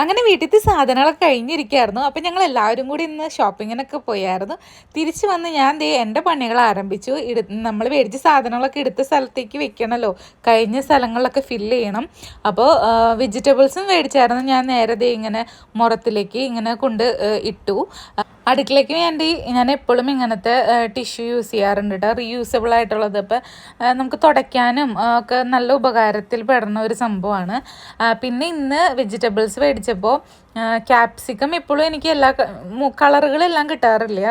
അങ്ങനെ വീട്ടിലത്തെ സാധനങ്ങളൊക്കെ കഴിഞ്ഞിരിക്കുകയായിരുന്നു അപ്പം ഞങ്ങൾ എല്ലാവരും കൂടി ഇന്ന് ഷോപ്പിങ്ങിനൊക്കെ പോയായിരുന്നു. തിരിച്ചു വന്ന് ഞാൻ ദേ എന്റെ പണികൾ ആരംഭിച്ചു. എടു നമ്മൾ മേടിച്ച സാധനങ്ങളൊക്കെ എടുത്ത സ്ഥലത്തേക്ക് വെക്കണമല്ലോ കഴിഞ്ഞ സ്ഥലങ്ങളിലൊക്കെ ഫില്ല് ചെയ്യണം. അപ്പോൾ വെജിറ്റബിൾസും മേടിച്ചായിരുന്നു. ഞാൻ നേരത്തെ ഇങ്ങനെ മുറത്തിലേക്ക് ഇങ്ങനെ കൊണ്ട് ഇട്ടു. അടുക്കളയ്ക്ക് വേണ്ടി ഞാൻ എപ്പോഴും ഇങ്ങനത്തെ ടിഷ്യൂ യൂസ് ചെയ്യാറുണ്ട് കേട്ടോ റീയൂസബിൾ ആയിട്ടുള്ളത് ഇപ്പം നമുക്ക് തുടയ്ക്കാനും ഒക്കെ നല്ല ഉപകാരത്തിൽ പെടുന്ന ഒരു സംഭവമാണ്. പിന്നെ ഇന്ന് വെജിറ്റബിൾസ് മേടിച്ചപ്പോൾ ക്യാപ്സിക്കം എപ്പോഴും എനിക്ക് എല്ലാ കളറുകളെല്ലാം കിട്ടാറില്ല.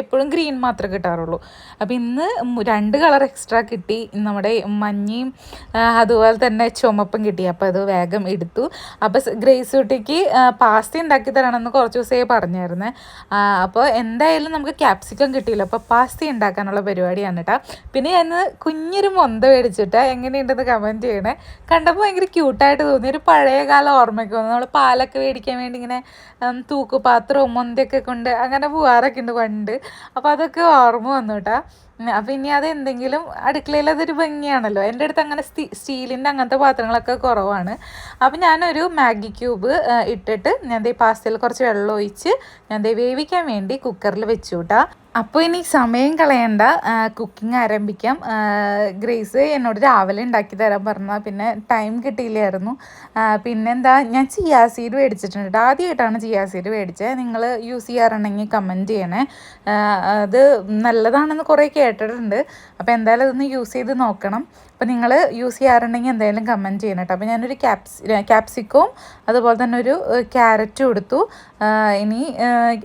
എപ്പോഴും ഗ്രീൻ മാത്രമേ കിട്ടാറുള്ളൂ. അപ്പോൾ ഇന്ന് രണ്ട് കളർ എക്സ്ട്രാ കിട്ടി. നമ്മുടെ മഞ്ഞയും അതുപോലെ തന്നെ ചുമപ്പും കിട്ടി. അപ്പോൾ അത് വേഗം എടുത്തു. അപ്പോൾ ഗ്രേസ് കുട്ടിക്ക് പാസ്ത ഉണ്ടാക്കി തരണമെന്ന് കുറച്ച് ദിവസമേ പറഞ്ഞായിരുന്നേ. അപ്പോൾ എന്തായാലും നമുക്ക് ക്യാപ്സിക്കം കിട്ടിയില്ല. അപ്പോൾ പാസ്ത ഉണ്ടാക്കാനുള്ള പരിപാടിയാണ് കേട്ടോ പിന്നെ ഞാൻ കുഞ്ഞൊരു മൊന്ത മേടിച്ചിട്ട് എങ്ങനെയുണ്ടെന്ന് കമന്റ് ചെയ്യണേ. കണ്ടപ്പോൾ ഭയങ്കര ക്യൂട്ടായിട്ട് തോന്നി. ഒരു പഴയ കാല ഓർമ്മയ്ക്ക് വന്നു. നമ്മൾ പാലൊക്കെ മേടിക്കാൻ വേണ്ടി ഇങ്ങനെ തൂക്കുപാത്രവും മൊന്തയൊക്കെ കൊണ്ട് അങ്ങനെ പോകാറൊക്കെ ഉണ്ട് പണ്ട്. അപ്പോൾ അതൊക്കെ ഓർമ്മ വന്നു കേട്ടോ ഉം, അപ്പോൾ ഇനി അത് എന്തെങ്കിലും അടുക്കളയിൽ അതൊരു ഭംഗിയാണല്ലോ. എന്റെ അടുത്ത് അങ്ങനെ സ്റ്റീലിന്റെ അങ്ങനത്തെ പാത്രങ്ങളൊക്കെ കുറവാണ്. അപ്പം ഞാനൊരു മാഗി ക്യൂബ് ഇട്ടിട്ട് ഞാൻ ദേ പാസ്തയിൽ കുറച്ച് വെള്ളം ഒഴിച്ച് ഞാൻ ദേ വേവിക്കാൻ വേണ്ടി കുക്കറിൽ വെച്ചു കൂട്ടാ അപ്പോൾ ഇനി സമയം കളയണ്ട. കുക്കിംഗ് ആരംഭിക്കാം. ഗ്രേസ് എന്നോട് രാവിലെ ഉണ്ടാക്കി തരാൻ പറഞ്ഞാൽ പിന്നെ ടൈം കിട്ടിയില്ലായിരുന്നു. പിന്നെന്താ ഞാൻ ചിയാ സീഡ് മേടിച്ചിട്ടുണ്ട് ട്ടോ. ആദ്യമായിട്ടാണ് ചിയാ സീഡ് മേടിച്ചത് നിങ്ങൾ യൂസ് ചെയ്യാറുണ്ടെങ്കിൽ കമന്റ് ചെയ്യണേ. അത് നല്ലതാണെന്ന് കുറേ കേട്ടിട്ടുണ്ട്. അപ്പോൾ എന്തായാലും അതൊന്ന് യൂസ് ചെയ്ത് നോക്കണം. അപ്പോൾ നിങ്ങൾ യൂസ് ചെയ്യാറുണ്ടെങ്കിൽ എന്തായാലും കമന്റ് ചെയ്യണം കേട്ടോ. അപ്പോൾ ഞാനൊരു ക്യാപ്സ് ക്യാപ്സിക്കവും അതുപോലെ തന്നെ ഒരു ക്യാരറ്റും എടുത്തു. ഇനി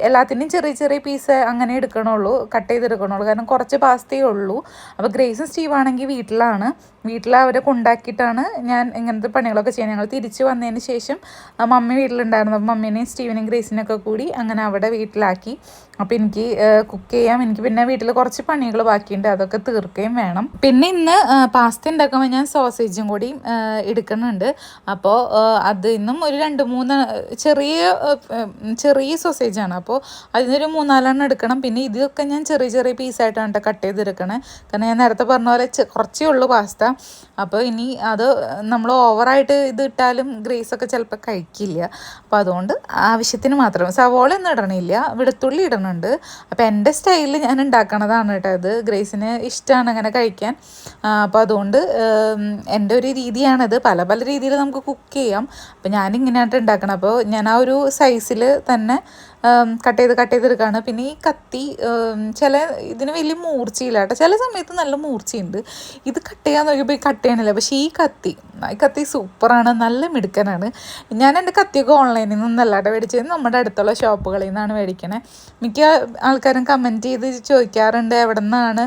എല്ലാത്തിനും ചെറിയ ചെറിയ പീസ് അങ്ങനെ എടുക്കണുള്ളൂ. കട്ട് ചെയ്തെടുക്കണുള്ളൂ. കാരണം കുറച്ച് പാസ്തയേ ഉള്ളൂ. അപ്പോൾ ഗ്രേസും സ്റ്റീവ് ആണെങ്കിൽ വീട്ടിലാണ്. വീട്ടിൽ അവരെ കൊണ്ടാക്കിയിട്ടാണ് ഞാൻ ഇങ്ങനത്തെ പണികളൊക്കെ ചെയ്യുന്നത്. ഞങ്ങൾ തിരിച്ച് വന്നതിന് ശേഷം മമ്മി വീട്ടിലുണ്ടായിരുന്നു. അപ്പോൾ മമ്മീനെയും സ്റ്റീവിനെയും ഗ്രേസിനൊക്കെ കൂടി അങ്ങനെ അവിടെ വീട്ടിലാക്കി. അപ്പോൾ എനിക്ക് കുക്ക് ചെയ്യാം. എനിക്ക് പിന്നെ വീട്ടിൽ കുറച്ച് പണികൾ ബാക്കിയുണ്ട്. അതൊക്കെ തീർക്കുകയും വേണം. പിന്നെ ഇന്ന് പാസ്ത ഉണ്ടാക്കുമ്പോൾ ഞാൻ സോസേജും കൂടി എടുക്കുന്നുണ്ട് അപ്പോൾ അത് ഇന്നും ഒരു രണ്ട് മൂന്ന് ചെറിയ ചെറിയ സോസേജാണ് അപ്പോൾ അതിനൊരു മൂന്നാലെണ്ണം എടുക്കണം. പിന്നെ ഇതൊക്കെ ഞാൻ ചെറിയ ചെറിയ പീസായിട്ടാണ് കേട്ടോ കട്ട് ചെയ്തെടുക്കണേ. കാരണം ഞാൻ നേരത്തെ പറഞ്ഞ പോലെ കുറച്ചേ ഉള്ളൂ പാസ്ത അപ്പോൾ ഇനി അത് നമ്മൾ ഓവറായിട്ട് ഇത് ഇട്ടാലും ഗ്രേസൊക്കെ ചിലപ്പോൾ കഴിക്കില്ല. അപ്പോൾ അതുകൊണ്ട് ആവശ്യത്തിന് മാത്രം. സവോള ഒന്നും ഇടണില്ല. വെളുത്തുള്ളി ഇടണുണ്ട്. അപ്പോൾ എന്റെ സ്റ്റൈലിൽ ഞാൻ ഉണ്ടാക്കണതാണ് കേട്ടോ ഇത്. ഗ്രേസിന് ഇഷ്ടമാണ് അങ്ങനെ കഴിക്കാൻ. അപ്പോൾ അതുകൊണ്ട് ഉം, എന്റെ ഒരു രീതിയാണിത്. പല പല രീതിയിൽ നമുക്ക് കുക്ക് ചെയ്യാം. അപ്പോൾ ഞാനിങ്ങനെയായിട്ട് ഉണ്ടാക്കണം അപ്പോൾ ഞാൻ ആ ഒരു സൈസിൽ തന്നെ കട്ട് ചെയ്ത് കട്ട് ചെയ്തെടുക്കുകയാണ് പിന്നെ ഈ കത്തി ചില ഇതിന് വലിയ മൂർച്ചയില്ല കേട്ടോ. ചില സമയത്ത് നല്ല മൂർച്ചയുണ്ട്. ഇത് കട്ട് ചെയ്യാൻ നോക്കിയപ്പോൾ ഈ കട്ട് ചെയ്യണില്ല. പക്ഷേ ഈ കത്തി ഈ കത്തി സൂപ്പറാണ്. നല്ല മിടുക്കനാണ്. ഞാൻ എന്റെ കത്തിയൊക്കെ ഓൺലൈനിൽ നിന്നല്ല കേട്ടോ മേടിച്ചത്. നമ്മുടെ അടുത്തുള്ള ഷോപ്പുകളിൽ നിന്നാണ് മേടിക്കണേ. മിക്ക ആൾക്കാരും കമന്റ് ചെയ്ത് ചോദിക്കാറുണ്ട് എവിടെ നിന്നാണ്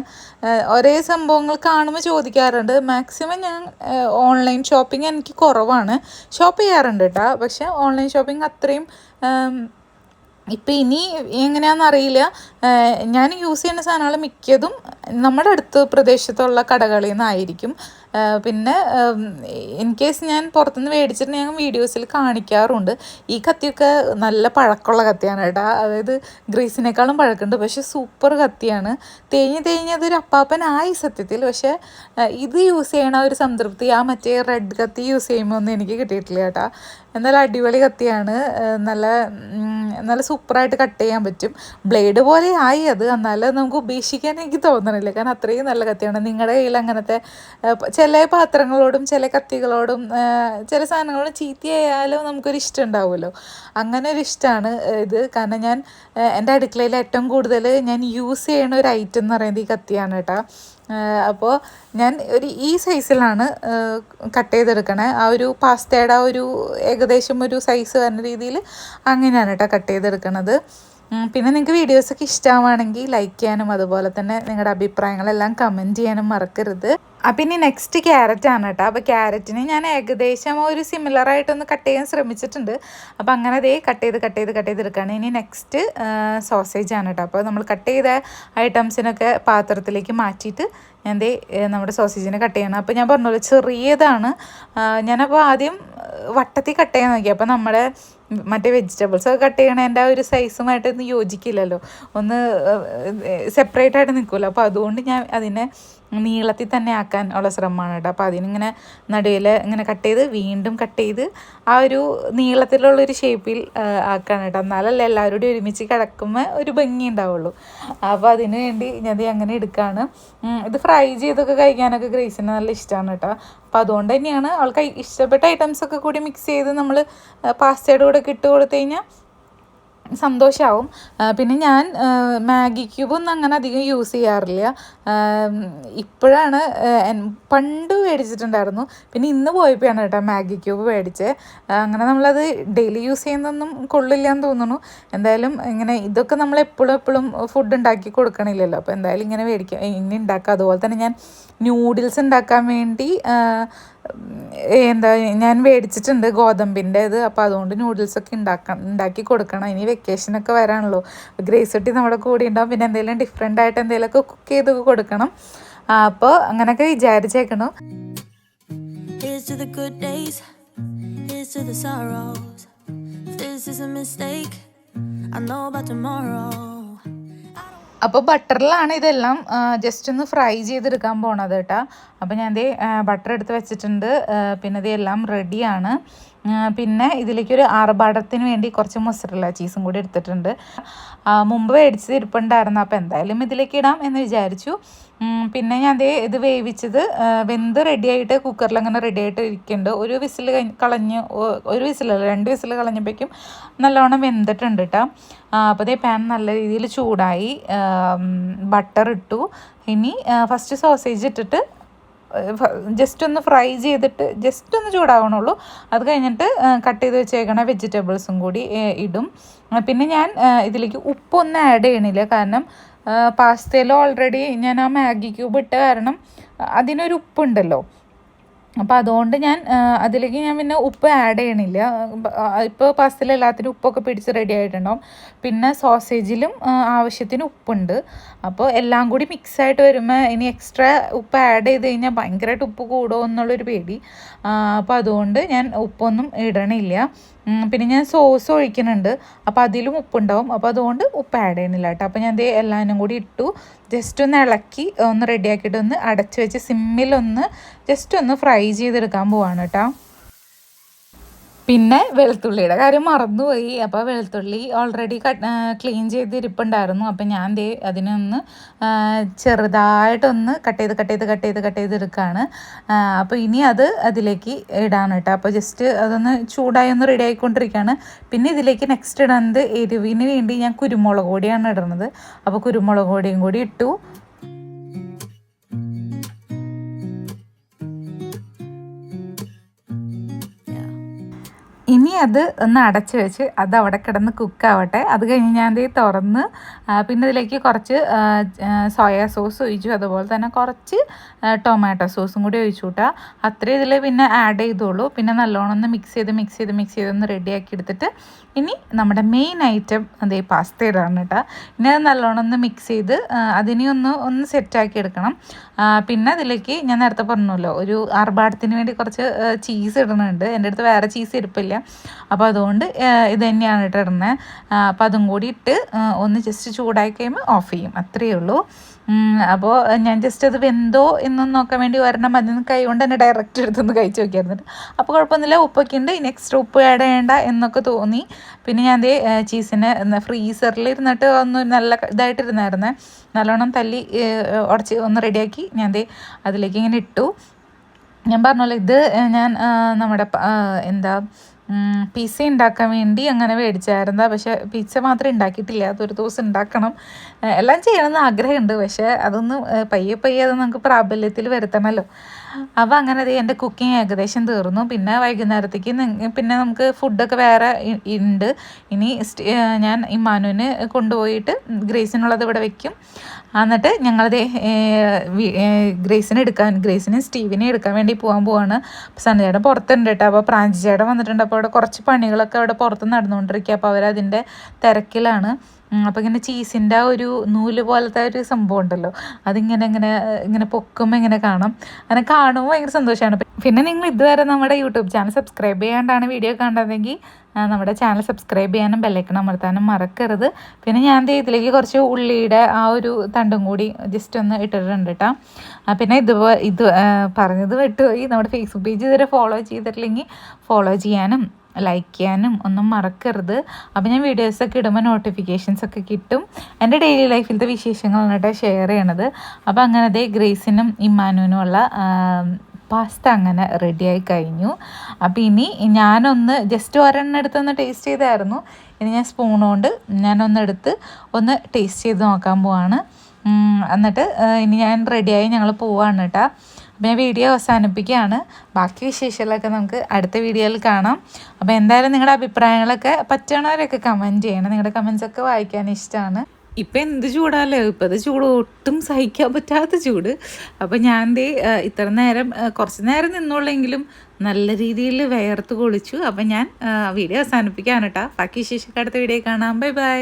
ഒരേ സംഭവങ്ങൾ കാണുമ്പോൾ ചോദിക്കാറുണ്ട്. മാക്സിമം ഞാൻ ഓൺലൈൻ ഷോപ്പിംഗ് എനിക്ക് കുറവാണ്. ഷോപ്പ് ചെയ്യാറുണ്ട് കേട്ടോ പക്ഷേ ഓൺലൈൻ ഷോപ്പിംഗ് അത്രയും ഇപ്പം ഇനി എങ്ങനെയാണെന്ന് അറിയില്ല. ഞാൻ യൂസ് ചെയ്യുന്ന സാധനങ്ങൾ മിക്കതും നമ്മുടെ അടുത്ത് പ്രദേശത്തുള്ള കടകളിൽ നിന്നായിരിക്കും പിന്നെ ഇൻ കേസ് ഞാൻ പുറത്തുനിന്ന് മേടിച്ചിട്ട് ഞാൻ വീഡിയോസിൽ കാണിക്കാറുണ്ട്. ഈ കത്തിയൊക്കെ നല്ല പഴക്കമുള്ള കത്തിയാണ് കേട്ടോ. അതായത് ഗ്രീസിനേക്കാളും പഴക്കമുണ്ട്. പക്ഷെ സൂപ്പർ കത്തിയാണ്. തേഞ്ഞ് തേഞ്ഞ് അതൊരു അപ്പാപ്പനായി സത്യത്തിൽ. പക്ഷേ ഇത് യൂസ് ചെയ്യണ ഒരു സംതൃപ്തി ആ മറ്റേ റെഡ് കത്തി യൂസ് ചെയ്യുമ്പോൾ ഒന്നും എനിക്ക് കിട്ടിയിട്ടില്ല കേട്ടോ. എന്നാലും അടിപൊളി കത്തിയാണ്. നല്ല നല്ല സൂപ്പറായിട്ട് കട്ട് ചെയ്യാൻ പറ്റും. ബ്ലേഡ് പോലെ ആയി അത്. എന്നാലും നമുക്ക് ഉപേക്ഷിക്കാൻ എനിക്ക് തോന്നണില്ല. കാരണം അത്രയും നല്ല കത്തിയാണ്. നിങ്ങളുടെ കയ്യിൽ അങ്ങനത്തെ ചില പാത്രങ്ങളോടും ചില കത്തികളോടും ചില സാധനങ്ങളോടും ചീത്തയായാലും നമുക്കൊരു ഇഷ്ടം ഉണ്ടാവുമല്ലോ. അങ്ങനെ ഒരു ഇഷ്ടമാണ് ഇത്. കാരണം ഞാൻ എന്റെ അടുക്കളയിൽ ഏറ്റവും കൂടുതൽ ഞാൻ യൂസ് ചെയ്യുന്ന ഒരു ഐറ്റം എന്ന് പറയുന്നത് ഈ കത്തിയാണ് കേട്ടോ. അപ്പോൾ ഞാൻ ഒരു ഈ സൈസിലാണ് കട്ട് ചെയ്തെടുക്കണേ. ആ ഒരു പാസ്തയുടെ ഒരു ഏകദേശം ഒരു സൈസ് വരുന്ന രീതിയിൽ അങ്ങനെയാണ് കേട്ടോ കട്ട് ചെയ്തെടുക്കണത്. പിന്നെ നിങ്ങൾക്ക് വീഡിയോസൊക്കെ ഇഷ്ടമാണെങ്കിൽ ലൈക്ക് ചെയ്യാനും അതുപോലെ തന്നെ നിങ്ങളുടെ അഭിപ്രായങ്ങളെല്ലാം കമന്റ് ചെയ്യാനും മറക്കരുത്. അപ്പം ഇനി നെക്സ്റ്റ് ക്യാരറ്റ് ആണ് കേട്ടോ. അപ്പോൾ ക്യാരറ്റിന് ഞാൻ ഏകദേശം ഒരു സിമിലർ ആയിട്ടൊന്ന് കട്ട് ചെയ്യാൻ ശ്രമിച്ചിട്ടുണ്ട്. അപ്പോൾ അങ്ങനെ അതേ കട്ട് ചെയ്ത് കട്ട് ചെയ്ത് കട്ട് ചെയ്തെടുക്കുകയാണ് ഇനി നെക്സ്റ്റ് സോസേജ് ആണ് കേട്ടോ. അപ്പോൾ നമ്മൾ കട്ട് ചെയ്ത ഐറ്റംസിനൊക്കെ പാത്രത്തിലേക്ക് മാറ്റിയിട്ട് ഞാൻ ദേ നമ്മുടെ സോസേജിനെ കട്ട് ചെയ്യണം. അപ്പോൾ ഞാൻ പറഞ്ഞല്ലോ ചെറിയതാണ്. ഞാനപ്പോൾ ആദ്യം വട്ടത്തിൽ കട്ട് ചെയ്യാൻ നോക്കി. അപ്പോൾ നമ്മുടെ മറ്റേ വെജിറ്റബിൾസ് ഒക്കെ കട്ട് ചെയ്യണതിന്റെ ആ ഒരു സൈസുമായിട്ട് ഒന്നും യോജിക്കില്ലല്ലോ. ഒന്ന് സെപ്പറേറ്റ് ആയിട്ട് നിൽക്കുമല്ലോ അപ്പോൾ അതുകൊണ്ട് ഞാൻ അതിനെ നീളത്തിൽ തന്നെ ആക്കാൻ ഉള്ള ശ്രമമാണ് കേട്ടോ. അപ്പോൾ അതിനിങ്ങനെ നടുവിൽ ഇങ്ങനെ കട്ട് ചെയ്ത് വീണ്ടും കട്ട് ചെയ്ത് ആ ഒരു നീളത്തിലുള്ളൊരു ഷേപ്പിൽ ആക്കാണ് കേട്ടോ. എന്നാലല്ലേ എല്ലാവരോടും ഒരുമിച്ച് കിടക്കുമ്പോൾ ഒരു ഭംഗി ഉണ്ടാവുള്ളൂ. അപ്പോൾ അതിന് വേണ്ടി ഞാൻ അങ്ങനെ എടുക്കുകയാണ് ഇത് ഫ്രൈ ചെയ്തൊക്കെ കഴിക്കാനൊക്കെ ഗ്രേസിന് നല്ല ഇഷ്ടമാണ് കേട്ടോ. അപ്പോൾ അതുകൊണ്ട് തന്നെയാണ് അവൾക്ക് ഇഷ്ടപ്പെട്ട ഐറ്റംസൊക്കെ കൂടി മിക്സ് ചെയ്ത് നമ്മൾ പാസ്റ്റയുടെ കൂടെ ഇട്ട് കൊടുത്തു കഴിഞ്ഞാൽ സന്തോഷമാവും പിന്നെ ഞാൻ മാഗി ക്യൂബൊന്നും അങ്ങനെ അധികം യൂസ് ചെയ്യാറില്ല. ഇപ്പോഴാണ് പണ്ട് മേടിച്ചിട്ടുണ്ടായിരുന്നു. പിന്നെ ഇന്ന് പോയപ്പോഴാണ് കേട്ടോ മാഗി ക്യൂബ് മേടിച്ചത് ആ, അങ്ങനെ നമ്മളത് ഡെയിലി യൂസ് ചെയ്യുന്നൊന്നും കൊള്ളില്ല എന്ന് തോന്നുന്നു. എന്തായാലും ഇങ്ങനെ ഇതൊക്കെ നമ്മൾ എപ്പോഴും എപ്പോഴും ഫുഡ് ഉണ്ടാക്കി കൊടുക്കണില്ലല്ലോ. അപ്പോൾ എന്തായാലും ഇങ്ങനെ മേടിക്കാം ഇനി ഉണ്ടാക്കാം. അതുപോലെ തന്നെ ഞാൻ ന്യൂഡിൽസ് ഉണ്ടാക്കാൻ വേണ്ടി എന്താ ഞാൻ മേടിച്ചിട്ടുണ്ട് ഗോതമ്പിന്റെ ഇത് അപ്പോൾ അതുകൊണ്ട് നൂഡിൽസൊക്കെ ഉണ്ടാക്കണം ഉണ്ടാക്കി കൊടുക്കണം. ഇനി വെക്കേഷനൊക്കെ വരാണല്ലോ. ഗ്രേസ് കുട്ടി നമ്മുടെ കൂടെ ഉണ്ടാവും. പിന്നെ എന്തെങ്കിലും ഡിഫറെന്റ് ആയിട്ട് എന്തെങ്കിലുമൊക്കെ കുക്ക് ചെയ്ത് കൊടുക്കണം. അപ്പോൾ അങ്ങനെയൊക്കെ വിചാരിച്ചേക്കണം. I know about tomorrow. അപ്പോൾ ബട്ടറിലാണ് ഇതെല്ലാം ജസ്റ്റ് ഒന്ന് ഫ്രൈ ചെയ്തെടുക്കാൻ പോണത് കേട്ടോ അപ്പോൾ ഞാൻ ദേ ബട്ടർ എടുത്ത് വെച്ചിട്ടുണ്ട്. പിന്നെ ഇതെല്ലാം റെഡിയാണ് പിന്നെ ഇതിലേക്കൊരു ആർഭാടത്തിന് വേണ്ടി കുറച്ച് മൊസറല്ല ചീസും കൂടി എടുത്തിട്ടുണ്ട്. മുമ്പ് മേടിച്ചത് ഇരിപ്പുണ്ടായിരുന്നു. അപ്പോൾ എന്തായാലും ഇതിലേക്ക് ഇടാം എന്ന് വിചാരിച്ചു. പിന്നെ ഞാൻ ദേ ഇത് വേവിച്ചത് വെന്ത് റെഡിയായിട്ട് കുക്കറിൽ അങ്ങനെ റെഡി ആയിട്ട് ഇരിക്കുന്നുണ്ട് ഒരു വിസിൽ കളഞ്ഞ് ഒരു വിസിലല്ല രണ്ട് വിസിൽ കളഞ്ഞപ്പോഴേക്കും നല്ലോണം വെന്തിട്ടുണ്ട് കേട്ടോ അപ്പോൾ ദേ പാൻ നല്ല രീതിയിൽ ചൂടായി ബട്ടർ ഇട്ടു. ഇനി ഫസ്റ്റ് സോസേജ് ഇട്ടിട്ട് ജസ്റ്റ് ഒന്ന് ഫ്രൈ ചെയ്തിട്ട് ജസ്റ്റ് ഒന്ന് ചൂടാവണുള്ളൂ. അത് കഴിഞ്ഞിട്ട് കട്ട് ചെയ്ത് വെച്ചേക്കണ വെജിറ്റബിൾസും കൂടി ഇടും. പിന്നെ ഞാൻ ഇതിലേക്ക് ഉപ്പൊന്നും ആഡ് ചെയ്യണില്ല. കാരണം പാസ്തയിൽ ഓൾറെഡി ഞാൻ ആ മാഗി ക്യൂബ് ഇട്ട കാരണം അതിനൊരു ഉപ്പുണ്ടല്ലോ. അപ്പോൾ അതുകൊണ്ട് ഞാൻ അതിലേക്ക് ഞാൻ പിന്നെ ഉപ്പ് ആഡ് ചെയ്യണില്ല. ഇപ്പോൾ പാസ്തയിൽ എല്ലാത്തിനും ഉപ്പൊക്കെ പിടിച്ച് റെഡി ആയിട്ടുണ്ടാവും. പിന്നെ സോസേജിലും ആവശ്യത്തിന് ഉപ്പുണ്ട്. അപ്പോൾ എല്ലാം കൂടി മിക്സ് ആയിട്ട് വരുമ്പോൾ ഇനി എക്സ്ട്രാ ഉപ്പ് ആഡ് ചെയ്ത് കഴിഞ്ഞാൽ ഭയങ്കരമായിട്ട് ഉപ്പ് കൂടുമോ എന്നുള്ളൊരു പേടി. അപ്പോൾ അതുകൊണ്ട് ഞാൻ ഉപ്പൊന്നും ഇടണില്ല. പിന്നെ ഞാൻ സോസ് ഒഴിക്കുന്നുണ്ട്. അപ്പോൾ അതിലും ഉപ്പുണ്ടാവും. അപ്പോൾ അതുകൊണ്ട് ഉപ്പ് ആഡ് ചെയ്യുന്നില്ല കേട്ടോ. അപ്പോൾ ഞാൻ ദേ എല്ലാവരും കൂടി ഇട്ടു. ജസ്റ്റ് ഒന്ന് ഇളക്കി ഒന്ന് റെഡിയാക്കിയിട്ട് ഒന്ന് അടച്ച് വെച്ച് സിമ്മിലൊന്ന് ജസ്റ്റ് ഒന്ന് ഫ്രൈ ചെയ്തെടുക്കാൻ പോവാണ് കേട്ടോ. പിന്നെ വെളുത്തുള്ളിയുടെ കാര്യം മറന്നുപോയി. അപ്പോൾ വെളുത്തുള്ളി ഓൾറെഡി ക്ലീൻ ചെയ്തിരിപ്പുണ്ടായിരുന്നു. അപ്പം അപ്പോൾ ഞാൻ ദേ അതിനൊന്ന് ചെറുതായിട്ടൊന്ന് കട്ട് ചെയ്ത് കട്ട് ചെയ്ത് കട്ട് ചെയ്ത് കട്ട് ചെയ്തെടുക്കുകയാണ് അപ്പോൾ ഇനി അത് അതിലേക്ക് ഇടാണ് കേട്ടോ. അപ്പോൾ ജസ്റ്റ് അതൊന്ന് ചൂടായി ഒന്ന് റെഡി ആയിക്കൊണ്ടിരിക്കുകയാണ്. പിന്നെ ഇതിലേക്ക് നെക്സ്റ്റ് ഇടുന്നത് എരിവിന് വേണ്ടി ഞാൻ കുരുമുളക് പൊടിയാണ് ഇടുന്നത്. അപ്പോൾ കുരുമുളക് പൊടിയും കൂടി ഇട്ടു. ഇനി അത് ഒന്ന് അടച്ച് വെച്ച് അത് അവിടെ കിടന്ന് കുക്കാവട്ടെ അത് കഴിഞ്ഞ് ഞാൻ ദേ തുറന്ന് പിന്നെ ഇതിലേക്ക് കുറച്ച് സോയാ സോസ് ഒഴിച്ചു. അതുപോലെ തന്നെ കുറച്ച് ടൊമാറ്റോ സോസും കൂടി ഒഴിച്ചു കൂട്ടാം അത്രയും ഇതിൽ പിന്നെ ആഡ് ചെയ്തോളൂ. പിന്നെ നല്ലോണം ഒന്ന് മിക്സ് ചെയ്ത് മിക്സ് ചെയ്ത് മിക്സ് ചെയ്ത് ഒന്ന് റെഡിയാക്കി എടുത്തിട്ട് ഇനി നമ്മുടെ മെയിൻ ഐറ്റം അതേ പാസ്തയിലാണ് കേട്ടോ ഇനി അത് നല്ലോണം ഒന്ന് മിക്സ് ചെയ്ത് അതിനെ ഒന്ന് ഒന്ന് സെറ്റാക്കി എടുക്കണം. പിന്നെ അതിലേക്ക് ഞാൻ നേരത്തെ പറഞ്ഞല്ലോ ഒരു ആർഭാടത്തിന് വേണ്ടി കുറച്ച് ചീസ് ഇടുന്നുണ്ട്. എന്റെ അടുത്ത് വേറെ ചീസ് ഇരിപ്പില്ല. അപ്പോൾ അതുകൊണ്ട് ഇത് തന്നെയാണ് കേട്ടോ ഇടുന്നത് അപ്പോൾ അതും കൂടി ഇട്ട് ഒന്ന് ജസ്റ്റ് ചൂടായി കഴിയുമ്പോൾ ഓഫ് ചെയ്യും. അത്രയേ ഉള്ളൂ. അപ്പോൾ ഞാൻ ജസ്റ്റ് അത് വെന്തോ എന്നൊന്ന് നോക്കാൻ വേണ്ടി വരണം അതിൽ നിന്ന് കൈ കൊണ്ട് തന്നെ ഡയറക്റ്റ് എടുത്തൊന്ന് കഴിച്ച് നോക്കിയായിരുന്നു അപ്പോൾ കുഴപ്പമൊന്നുമില്ല. ഉപ്പൊക്കെ ഉണ്ട്. ഇനി എക്സ്ട്രാ ഉപ്പ് ആഡ് ചെയ്യേണ്ട എന്നൊക്കെ തോന്നി. പിന്നെ ഞാൻ അതേ ചീസിനെ ഫ്രീസറിൽ ഇരുന്നിട്ട് ഒന്ന് നല്ല ഇതായിട്ടിരുന്നായിരുന്നേ നല്ലോണം തല്ലി ഉടച്ച് ഒന്ന് റെഡിയാക്കി ഞാൻ അതേ അതിലേക്ക് ഇങ്ങനെ ഇട്ടു. ഞാൻ പറഞ്ഞല്ലോ ഇത് ഞാൻ നമ്മുടെ എന്താ പിസ്സ ഉണ്ടാക്കാൻ വേണ്ടി അങ്ങനെ മേടിച്ചായിരുന്നു പക്ഷെ പിസ്സ മാത്രമേ ഉണ്ടാക്കിയിട്ടില്ല അതൊരു ദിവസം ഉണ്ടാക്കണം എല്ലാം ചെയ്യണമെന്ന് ആഗ്രഹമുണ്ട് പക്ഷേ അതൊന്നും പയ്യെ പയ്യെ അത് നമുക്ക് പ്രാബല്യത്തിൽ വരുത്തണമല്ലോ അപ്പോൾ അങ്ങനെ അത് എന്റെ കുക്കിംഗ് ഏകദേശം തീർന്നു. പിന്നെ വൈകുന്നേരത്തേക്ക് പിന്നെ നമുക്ക് ഫുഡൊക്കെ വേറെ ഉണ്ട് ഇനി ഞാൻ ഇമ്മാനുവിന് കൊണ്ടുപോയിട്ട് ഗ്രേസിനുള്ളത് ഇവിടെ വെക്കും. എന്നിട്ട് ഞങ്ങളത് ഗ്രേസിനെ എടുക്കാൻ ഗ്രേസിനെ സ്റ്റീവിനെ എടുക്കാൻ വേണ്ടി പോകാൻ പോവാണ്. അപ്പോൾ ചേട്ടൻ പുറത്തുണ്ട് കേട്ടോ. അപ്പോൾ പ്രാഞ്ചി ചേട്ടൻ വന്നിട്ടുണ്ട്. അപ്പോൾ അവിടെ കുറച്ച് പണികളൊക്കെ അവിടെ പുറത്ത് നടന്നുകൊണ്ടിരിക്കുക അപ്പോൾ അവരതിന്റെ തിരക്കിലാണ്. അപ്പോൾ ഇങ്ങനെ ചീസിന്റെ ആ ഒരു നൂൽ പോലത്തെ ഒരു സംഭവം ഉണ്ടല്ലോ. അതിങ്ങനെ ഇങ്ങനെ ഇങ്ങനെ പൊക്കുമ്പോൾ ഇങ്ങനെ കാണാം. അങ്ങനെ കാണുമ്പോൾ ഭയങ്കര സന്തോഷമാണ് പിന്നെ നിങ്ങൾ ഇതുവരെ നമ്മുടെ യൂട്യൂബ് ചാനൽ സബ്സ്ക്രൈബ് ചെയ്യാണ്ടാണ് വീഡിയോ കണ്ടതെങ്കിൽ നമ്മുടെ ചാനൽ സബ്സ്ക്രൈബ് ചെയ്യാനും ബെല്ലൈക്കൺ അമർത്താനും മറക്കരുത്. പിന്നെ ഞാൻ ഇതിലേക്ക് കുറച്ച് ഉള്ളിയുടെ ആ ഒരു തണ്ടും കൂടി ജസ്റ്റ് ഒന്ന് ഇട്ടിട്ടുണ്ട് കേട്ടോ പിന്നെ ഇത് ഇത് പറഞ്ഞത് വിട്ടുപോയി. നമ്മുടെ ഫേസ്ബുക്ക് പേജ് ഇതുവരെ ഫോളോ ചെയ്തിട്ടില്ലെങ്കിൽ ഫോളോ ചെയ്യാനും ലൈക്ക് ചെയ്യാനും ഒന്നും മറക്കരുത്. അപ്പോൾ ഞാൻ വീഡിയോസൊക്കെ ഇടുമ്പോൾ നോട്ടിഫിക്കേഷൻസ് ഒക്കെ കിട്ടും. എന്റെ ഡെയിലി ലൈഫിലത്തെ വിശേഷങ്ങളാണ് കേട്ടോ ഷെയർ ചെയ്യണത്. അപ്പോൾ അങ്ങനെ ദേ ഗ്രേസിനും ഇമ്മാനുവിനും ഉള്ള പാസ്ത അങ്ങനെ റെഡിയായി കഴിഞ്ഞു. അപ്പോൾ ഇനി ഞാനൊന്ന് ജസ്റ്റ് ഒരെണ്ണം എടുത്തൊന്ന് ടേസ്റ്റ് ചെയ്തായിരുന്നു. ഇനി ഞാൻ സ്പൂൺ കൊണ്ട് ഞാനൊന്ന് എടുത്ത് ഒന്ന് ടേസ്റ്റ് ചെയ്ത് നോക്കാൻ പോവാണ്. എന്നിട്ട് ഇനി ഞാൻ റെഡിയായി ഞങ്ങൾ പോവാണ് കേട്ടോ. അപ്പോൾ ഞാൻ വീഡിയോ അവസാനിപ്പിക്കുകയാണ്. ബാക്കി വിശേഷങ്ങളൊക്കെ നമുക്ക് അടുത്ത വീഡിയോയിൽ കാണാം. അപ്പോൾ എന്തായാലും നിങ്ങളുടെ അഭിപ്രായങ്ങളൊക്കെ പറ്റണവരൊക്കെ കമന്റ് ചെയ്യണം. നിങ്ങളുടെ കമൻസ് ഒക്കെ വായിക്കാൻ ഇഷ്ടമാണ് ഇപ്പം എന്ത് ചൂടാല്ലോ? ഇപ്പം അത് ചൂട് ഒട്ടും സഹിക്കാൻ പറ്റാത്ത ചൂട്. അപ്പം ഞാൻ ദേ ഇത്ര നേരം കുറച്ച് നേരം നിന്നുള്ളെങ്കിലും നല്ല രീതിയിൽ വേർത്ത് കുളിച്ചു. അപ്പം ഞാൻ വീഡിയോ അവസാനിപ്പിക്കാണ് ബാക്കി വിശേഷമൊക്കെ അടുത്ത വീഡിയോ കാണാം. Bye bye